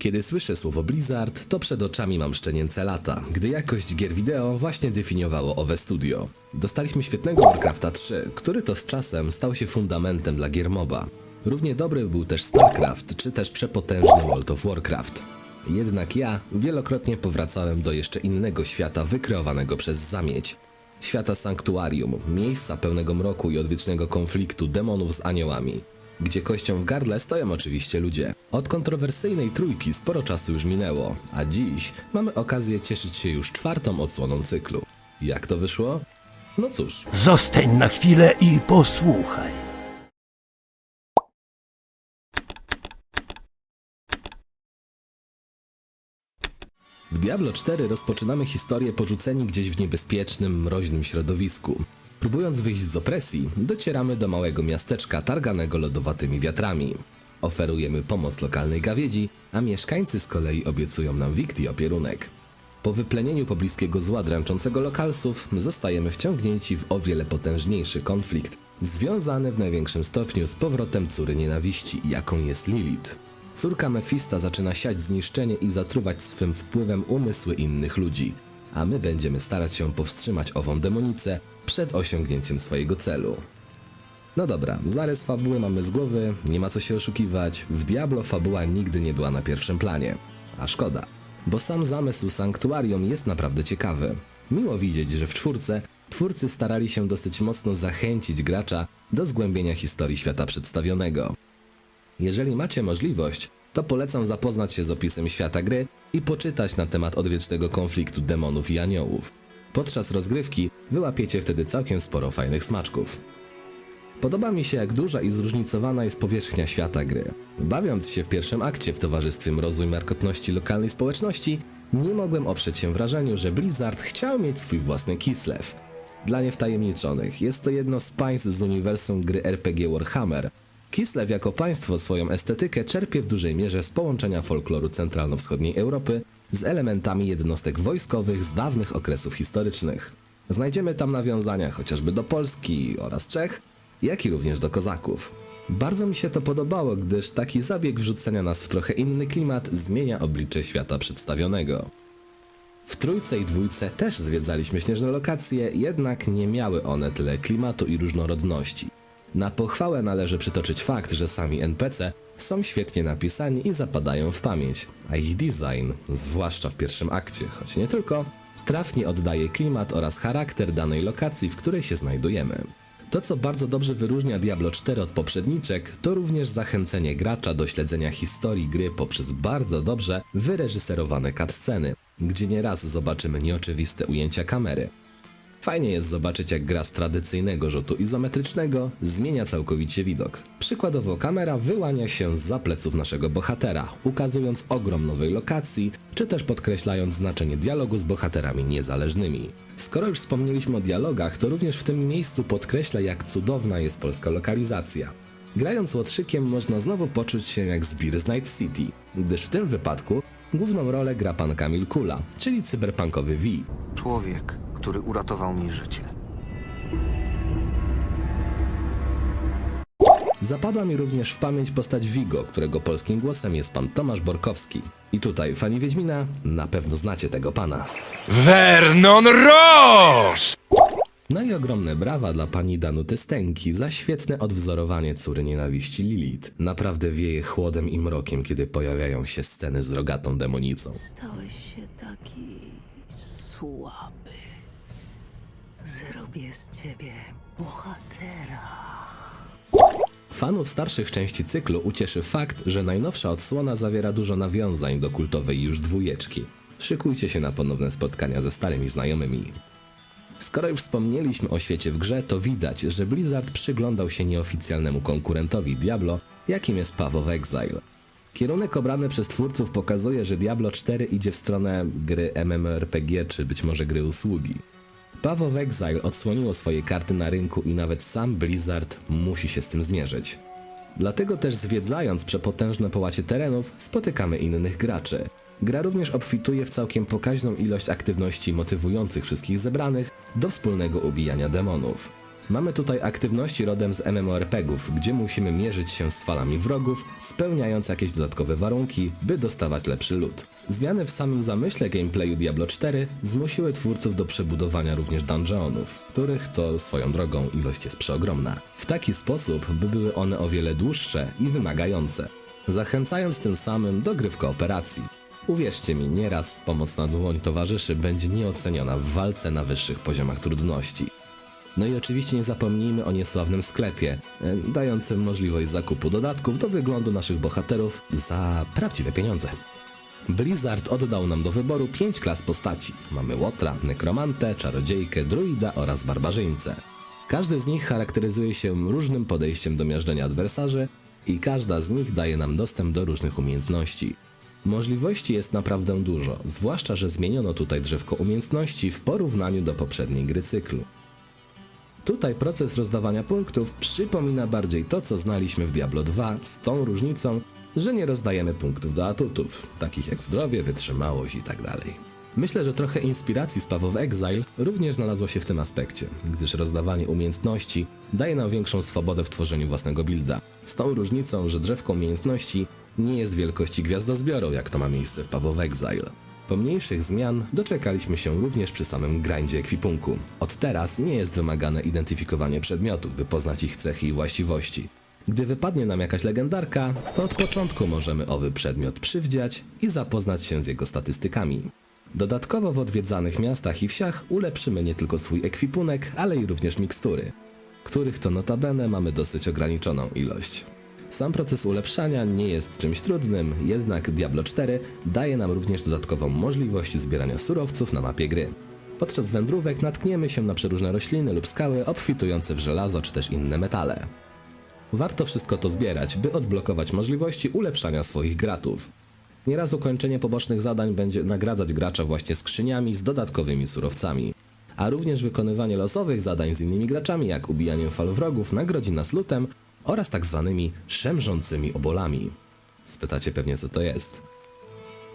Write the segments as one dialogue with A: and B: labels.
A: Kiedy słyszę słowo Blizzard, to przed oczami mam szczenięce lata, gdy jakość gier wideo właśnie definiowało owe studio. Dostaliśmy świetnego Warcrafta 3, który to z czasem stał się fundamentem dla gier MOBA. Równie dobry był też StarCraft, czy też przepotężny World of Warcraft. Jednak ja wielokrotnie powracałem do jeszcze innego świata wykreowanego przez zamieć. Świata sanktuarium, miejsca pełnego mroku i odwiecznego konfliktu demonów z aniołami gdzie kością w gardle stoją oczywiście ludzie. Od kontrowersyjnej trójki sporo czasu już minęło, a dziś mamy okazję cieszyć się już czwartą odsłoną cyklu. Jak to wyszło? No cóż,
B: Zostań na chwilę i posłuchaj.
A: w Diablo 4 rozpoczynamy historię porzuceni gdzieś w niebezpiecznym, mroźnym środowisku. Próbując wyjść z opresji, docieramy do małego miasteczka targanego lodowatymi wiatrami. Oferujemy pomoc lokalnej gawiedzi, a mieszkańcy z kolei obiecują nam wikt i opierunek. Po wyplenieniu pobliskiego zła dręczącego lokalsów, zostajemy wciągnięci w o wiele potężniejszy konflikt, związany w największym stopniu z powrotem córy nienawiści, jaką jest Lilith. Córka Mefista zaczyna siać zniszczenie i zatruwać swym wpływem umysły innych ludzi, a my będziemy starać się powstrzymać ową demonicę przed osiągnięciem swojego celu. No dobra, zarys fabuły mamy z głowy, nie ma co się oszukiwać. W Diablo fabuła nigdy nie była na pierwszym planie. A szkoda, bo sam zamysł sanktuarium jest naprawdę ciekawy. Miło widzieć, że w czwórce twórcy starali się dosyć mocno zachęcić gracza do zgłębienia historii świata przedstawionego. Jeżeli macie możliwość, to polecam zapoznać się z opisem świata gry i poczytać na temat odwiecznego konfliktu demonów i aniołów. Podczas rozgrywki wyłapiecie wtedy całkiem sporo fajnych smaczków. Podoba mi się, jak duża i zróżnicowana jest powierzchnia świata gry. Bawiąc się w pierwszym akcie w towarzystwie mrozu i markotności lokalnej społeczności, nie mogłem oprzeć się wrażeniu, że Blizzard chciał mieć swój własny Kislev. Dla niewtajemniczonych, jest to jedno z państw z uniwersum gry RPG Warhammer. Kislev jako państwo swoją estetykę czerpie w dużej mierze z połączenia folkloru centralno-wschodniej Europy z elementami jednostek wojskowych z dawnych okresów historycznych. Znajdziemy tam nawiązania chociażby do Polski oraz Czech, jak i również do kozaków. Bardzo mi się to podobało, gdyż taki zabieg wrzucenia nas w trochę inny klimat zmienia oblicze świata przedstawionego. W trójce i dwójce też zwiedzaliśmy śnieżne lokacje, jednak nie miały one tyle klimatu i różnorodności. Na pochwałę należy przytoczyć fakt, że sami NPC są świetnie napisani i zapadają w pamięć, a ich design, zwłaszcza w pierwszym akcie, choć nie tylko, trafnie oddaje klimat oraz charakter danej lokacji, w której się znajdujemy. To, co bardzo dobrze wyróżnia Diablo 4 od poprzedniczek, to również zachęcenie gracza do śledzenia historii gry poprzez bardzo dobrze wyreżyserowane cutsceny, gdzie nieraz zobaczymy nieoczywiste ujęcia kamery. Fajnie jest zobaczyć, jak gra z tradycyjnego rzutu izometrycznego zmienia całkowicie widok. Przykładowo kamera wyłania się z pleców naszego bohatera, ukazując ogrom nowej lokacji, czy też podkreślając znaczenie dialogu z bohaterami niezależnymi. Skoro już wspomnieliśmy o dialogach, to również w tym miejscu podkreślę, jak cudowna jest polska lokalizacja. Grając łotrzykiem można znowu poczuć się jak z Beers Night City, gdyż w tym wypadku główną rolę gra pan Kamil Kula, czyli cyberpunkowy V.
C: Człowiek, który uratował mi życie.
A: Zapadła mi również w pamięć postać Vigo, którego polskim głosem jest pan Tomasz Borkowski. I tutaj, fani Wiedźmina, na pewno znacie tego pana.
D: Vernon Roche!
A: No i ogromne brawa dla pani Danuty Stęki za świetne odwzorowanie córy nienawiści Lilith. Naprawdę wieje chłodem i mrokiem, kiedy pojawiają się sceny z rogatą demonicą.
E: Stałeś się taki słaby. Zrobię z ciebie bohatera.
A: Fanów starszych części cyklu ucieszy fakt, że najnowsza odsłona zawiera dużo nawiązań do kultowej już dwójeczki. Szykujcie się na ponowne spotkania ze starymi znajomymi. Skoro już wspomnieliśmy o świecie w grze, to widać, że Blizzard przyglądał się nieoficjalnemu konkurentowi Diablo, jakim jest Path of Exile. Kierunek obrany przez twórców pokazuje, że Diablo 4 idzie w stronę gry MMORPG czy być może gry usługi. Path of Exile odsłoniło swoje karty na rynku i nawet sam Blizzard musi się z tym zmierzyć. Dlatego też zwiedzając przepotężne połacie terenów, spotykamy innych graczy. Gra również obfituje w całkiem pokaźną ilość aktywności motywujących wszystkich zebranych do wspólnego ubijania demonów. Mamy tutaj aktywności rodem z MMORPGów, gdzie musimy mierzyć się z falami wrogów, spełniając jakieś dodatkowe warunki, by dostawać lepszy loot. Zmiany w samym zamyśle gameplayu Diablo 4 zmusiły twórców do przebudowania również dungeonów, których to swoją drogą ilość jest przeogromna. W taki sposób, by były one o wiele dłuższe i wymagające, zachęcając tym samym do gry w kooperacji. Uwierzcie mi, nieraz pomoc na dłoń towarzyszy będzie nieoceniona w walce na wyższych poziomach trudności. No i oczywiście nie zapomnijmy o niesławnym sklepie, e, dającym możliwość zakupu dodatków do wyglądu naszych bohaterów za prawdziwe pieniądze. Blizzard oddał nam do wyboru 5 klas postaci. Mamy Łotra, Nekromantę, Czarodziejkę, Druida oraz Barbarzyńcę. Każdy z nich charakteryzuje się różnym podejściem do miażdżenia adwersarzy i każda z nich daje nam dostęp do różnych umiejętności. Możliwości jest naprawdę dużo, zwłaszcza, że zmieniono tutaj drzewko umiejętności w porównaniu do poprzedniej gry cyklu. Tutaj proces rozdawania punktów przypomina bardziej to, co znaliśmy w Diablo 2, z tą różnicą, że nie rozdajemy punktów do atutów, takich jak zdrowie, wytrzymałość itd. Myślę, że trochę inspiracji z Path of Exile również znalazło się w tym aspekcie, gdyż rozdawanie umiejętności daje nam większą swobodę w tworzeniu własnego builda. Z tą różnicą, że drzewko umiejętności nie jest wielkości gwiazdozbioru, jak to ma miejsce w Path of Exile. Pomniejszych zmian doczekaliśmy się również przy samym grindzie ekwipunku. Od teraz nie jest wymagane identyfikowanie przedmiotów, by poznać ich cechy i właściwości. Gdy wypadnie nam jakaś legendarka, to od początku możemy owy przedmiot przywdziać i zapoznać się z jego statystykami. Dodatkowo w odwiedzanych miastach i wsiach ulepszymy nie tylko swój ekwipunek, ale i również mikstury, których to notabene mamy dosyć ograniczoną ilość. Sam proces ulepszania nie jest czymś trudnym, jednak Diablo 4 daje nam również dodatkową możliwość zbierania surowców na mapie gry. Podczas wędrówek natkniemy się na przeróżne rośliny lub skały obfitujące w żelazo czy też inne metale. Warto wszystko to zbierać, by odblokować możliwości ulepszania swoich gratów. Nieraz ukończenie pobocznych zadań będzie nagradzać gracza właśnie skrzyniami z dodatkowymi surowcami, a również wykonywanie losowych zadań z innymi graczami, jak ubijanie fal wrogów, nagrodzi nas lutem oraz tak zwanymi szemrzącymi obolami. Spytacie pewnie co to jest.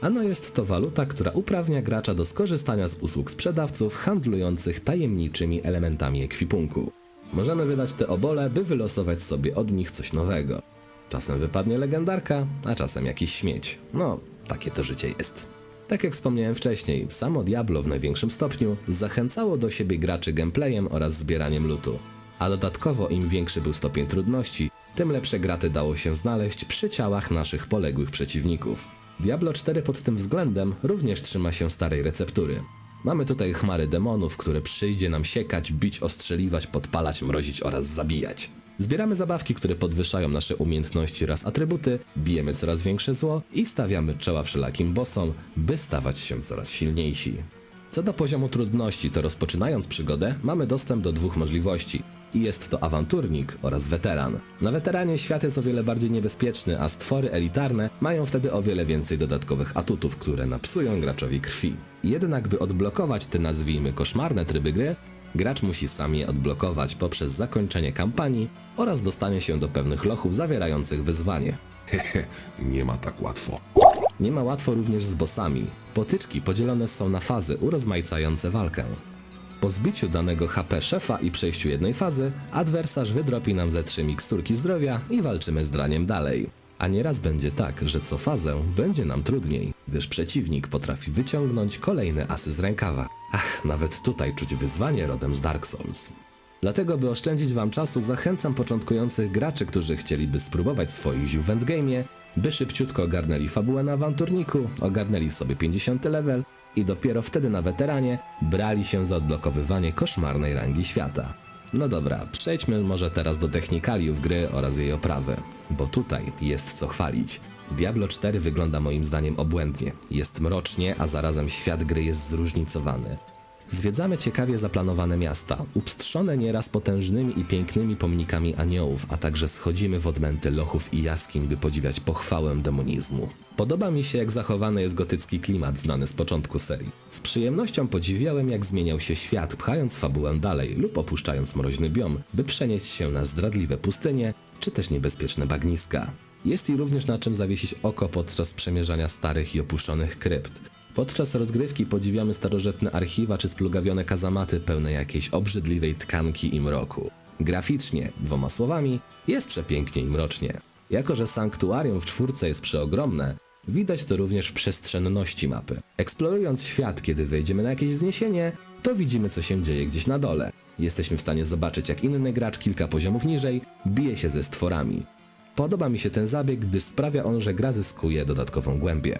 A: Ano jest to waluta, która uprawnia gracza do skorzystania z usług sprzedawców handlujących tajemniczymi elementami ekwipunku. Możemy wydać te obole, by wylosować sobie od nich coś nowego. Czasem wypadnie legendarka, a czasem jakiś śmieć. No, takie to życie jest. Tak jak wspomniałem wcześniej, samo Diablo w największym stopniu zachęcało do siebie graczy gameplayem oraz zbieraniem lootu. A dodatkowo im większy był stopień trudności, tym lepsze graty dało się znaleźć przy ciałach naszych poległych przeciwników. Diablo 4 pod tym względem również trzyma się starej receptury. Mamy tutaj chmary demonów, które przyjdzie nam siekać, bić, ostrzeliwać, podpalać, mrozić oraz zabijać. Zbieramy zabawki, które podwyższają nasze umiejętności oraz atrybuty, bijemy coraz większe zło i stawiamy czoła wszelakim bossom, by stawać się coraz silniejsi. Co do poziomu trudności, to rozpoczynając przygodę, mamy dostęp do dwóch możliwości. I jest to awanturnik oraz weteran. Na weteranie świat jest o wiele bardziej niebezpieczny, a stwory elitarne mają wtedy o wiele więcej dodatkowych atutów, które napsują graczowi krwi. Jednak by odblokować te nazwijmy koszmarne tryby gry, gracz musi sam je odblokować poprzez zakończenie kampanii oraz dostanie się do pewnych lochów zawierających wyzwanie.
F: Nie ma tak łatwo.
A: Nie ma łatwo również z bossami. Potyczki podzielone są na fazy urozmaicające walkę. Po zbiciu danego HP szefa i przejściu jednej fazy, adwersarz wydropi nam ze trzy miksturki zdrowia i walczymy z draniem dalej. A nieraz będzie tak, że co fazę będzie nam trudniej, gdyż przeciwnik potrafi wyciągnąć kolejne asy z rękawa. Ach, nawet tutaj czuć wyzwanie rodem z Dark Souls. Dlatego, by oszczędzić Wam czasu, zachęcam początkujących graczy, którzy chcieliby spróbować swoich ziół w endgame'ie, by szybciutko ogarnęli fabułę na awanturniku, ogarnęli sobie 50 level i dopiero wtedy na weteranie brali się za odblokowywanie koszmarnej rangi świata. No dobra, przejdźmy może teraz do technikaliów gry oraz jej oprawy, bo tutaj jest co chwalić. Diablo 4 wygląda moim zdaniem obłędnie. Jest mrocznie, a zarazem świat gry jest zróżnicowany. Zwiedzamy ciekawie zaplanowane miasta, upstrzone nieraz potężnymi i pięknymi pomnikami aniołów, a także schodzimy w odmęty lochów i jaskiń, by podziwiać pochwałę demonizmu. Podoba mi się, jak zachowany jest gotycki klimat znany z początku serii. Z przyjemnością podziwiałem, jak zmieniał się świat, pchając fabułę dalej lub opuszczając mroźny biom, by przenieść się na zdradliwe pustynie czy też niebezpieczne bagniska. Jest i również na czym zawiesić oko podczas przemierzania starych i opuszczonych krypt. Podczas rozgrywki podziwiamy starożytne archiwa czy splugawione kazamaty pełne jakiejś obrzydliwej tkanki i mroku. Graficznie, dwoma słowami, jest przepięknie i mrocznie. Jako, że sanktuarium w czwórce jest przeogromne, widać to również w przestrzenności mapy. Eksplorując świat, kiedy wejdziemy na jakieś wzniesienie, to widzimy co się dzieje gdzieś na dole. Jesteśmy w stanie zobaczyć jak inny gracz kilka poziomów niżej bije się ze stworami. Podoba mi się ten zabieg, gdyż sprawia on, że gra zyskuje dodatkową głębię.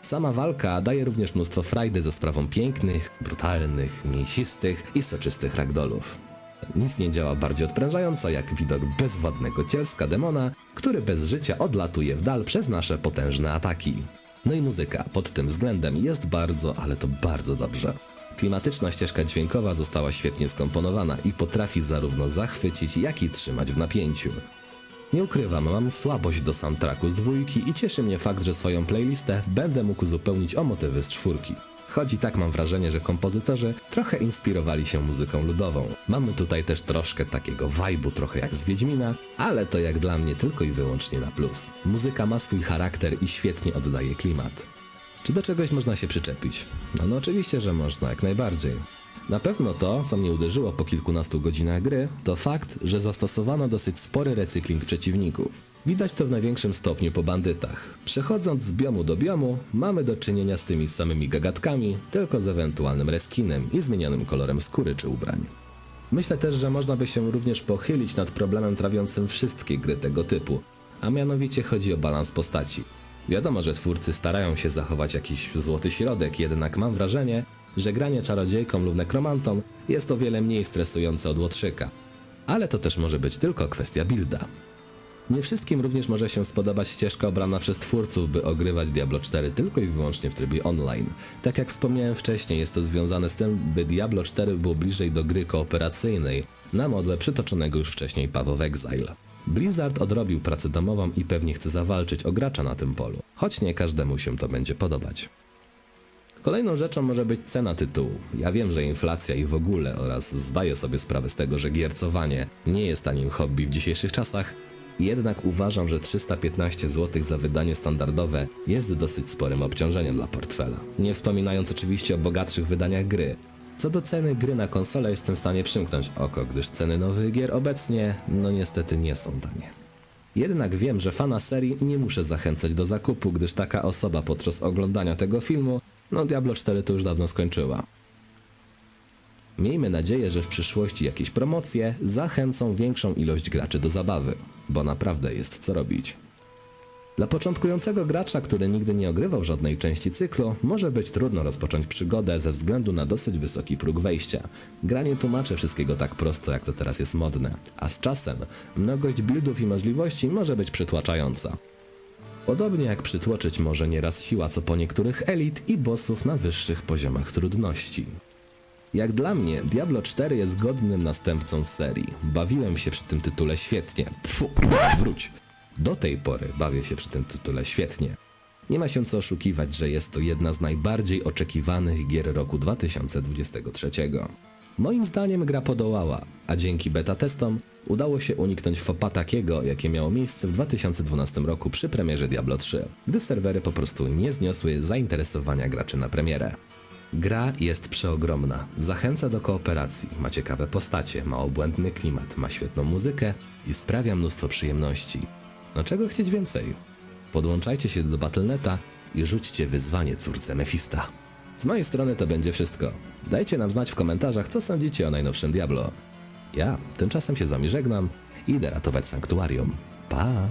A: Sama walka daje również mnóstwo frajdy za sprawą pięknych, brutalnych, mięsistych i soczystych ragdolów. Nic nie działa bardziej odprężająco jak widok bezwładnego cielska demona, który bez życia odlatuje w dal przez nasze potężne ataki. No i muzyka pod tym względem jest bardzo, ale to bardzo dobrze. Klimatyczna ścieżka dźwiękowa została świetnie skomponowana i potrafi zarówno zachwycić, jak i trzymać w napięciu. Nie ukrywam, mam słabość do soundtracku z dwójki i cieszy mnie fakt, że swoją playlistę będę mógł uzupełnić o motywy z czwórki. Choć i tak mam wrażenie, że kompozytorzy trochę inspirowali się muzyką ludową. Mamy tutaj też troszkę takiego vibe'u, trochę jak z Wiedźmina, ale to jak dla mnie tylko i wyłącznie na plus. Muzyka ma swój charakter i świetnie oddaje klimat. Czy do czegoś można się przyczepić? No, no oczywiście, że można, jak najbardziej. Na pewno to, co mnie uderzyło po kilkunastu godzinach gry, to fakt, że zastosowano dosyć spory recykling przeciwników. Widać to w największym stopniu po bandytach. Przechodząc z biomu do biomu, mamy do czynienia z tymi samymi gagatkami, tylko z ewentualnym reskinem i zmienionym kolorem skóry czy ubrań. Myślę też, że można by się również pochylić nad problemem trawiącym wszystkie gry tego typu, a mianowicie chodzi o balans postaci. Wiadomo, że twórcy starają się zachować jakiś złoty środek, jednak mam wrażenie, że granie czarodziejką lub nekromantą jest o wiele mniej stresujące od łotrzyka. Ale to też może być tylko kwestia builda. Nie wszystkim również może się spodobać ścieżka obrana przez twórców, by ogrywać Diablo 4 tylko i wyłącznie w trybie online. Tak jak wspomniałem wcześniej, jest to związane z tym, by Diablo 4 było bliżej do gry kooperacyjnej, na modłę przytoczonego już wcześniej Path of Exile. Blizzard odrobił pracę domową i pewnie chce zawalczyć o gracza na tym polu, choć nie każdemu się to będzie podobać. Kolejną rzeczą może być cena tytułu. Ja wiem, że inflacja i w ogóle oraz zdaję sobie sprawę z tego, że giercowanie nie jest tanim hobby w dzisiejszych czasach, jednak uważam, że 315 zł za wydanie standardowe jest dosyć sporym obciążeniem dla portfela. Nie wspominając oczywiście o bogatszych wydaniach gry. Co do ceny gry na konsolę jestem w stanie przymknąć oko, gdyż ceny nowych gier obecnie, no niestety nie są tanie. Jednak wiem, że fana serii nie muszę zachęcać do zakupu, gdyż taka osoba podczas oglądania tego filmu, no Diablo 4 to już dawno skończyła. Miejmy nadzieję, że w przyszłości jakieś promocje zachęcą większą ilość graczy do zabawy, bo naprawdę jest co robić. Dla początkującego gracza, który nigdy nie ogrywał żadnej części cyklu, może być trudno rozpocząć przygodę ze względu na dosyć wysoki próg wejścia. Gra nie tłumaczy wszystkiego tak prosto, jak to teraz jest modne, a z czasem mnogość buildów i możliwości może być przytłaczająca. Podobnie jak przytłoczyć może nieraz siła co po niektórych elit i bossów na wyższych poziomach trudności. Jak dla mnie, Diablo 4 jest godnym następcą serii. Bawiłem się przy tym tytule świetnie. Pfu, wróć. Do tej pory bawię się przy tym tytule świetnie. Nie ma się co oszukiwać, że jest to jedna z najbardziej oczekiwanych gier roku 2023. Moim zdaniem gra podołała, a dzięki beta testom udało się uniknąć fopa takiego, jakie miało miejsce w 2012 roku przy premierze Diablo 3, gdy serwery po prostu nie zniosły zainteresowania graczy na premierę. Gra jest przeogromna, zachęca do kooperacji, ma ciekawe postacie, ma obłędny klimat, ma świetną muzykę i sprawia mnóstwo przyjemności. No czego chcieć więcej? Podłączajcie się do Battle.neta i rzućcie wyzwanie córce Mefista. Z mojej strony to będzie wszystko. Dajcie nam znać w komentarzach, co sądzicie o najnowszym Diablo. Ja tymczasem się z wami żegnam i idę ratować sanktuarium. Pa!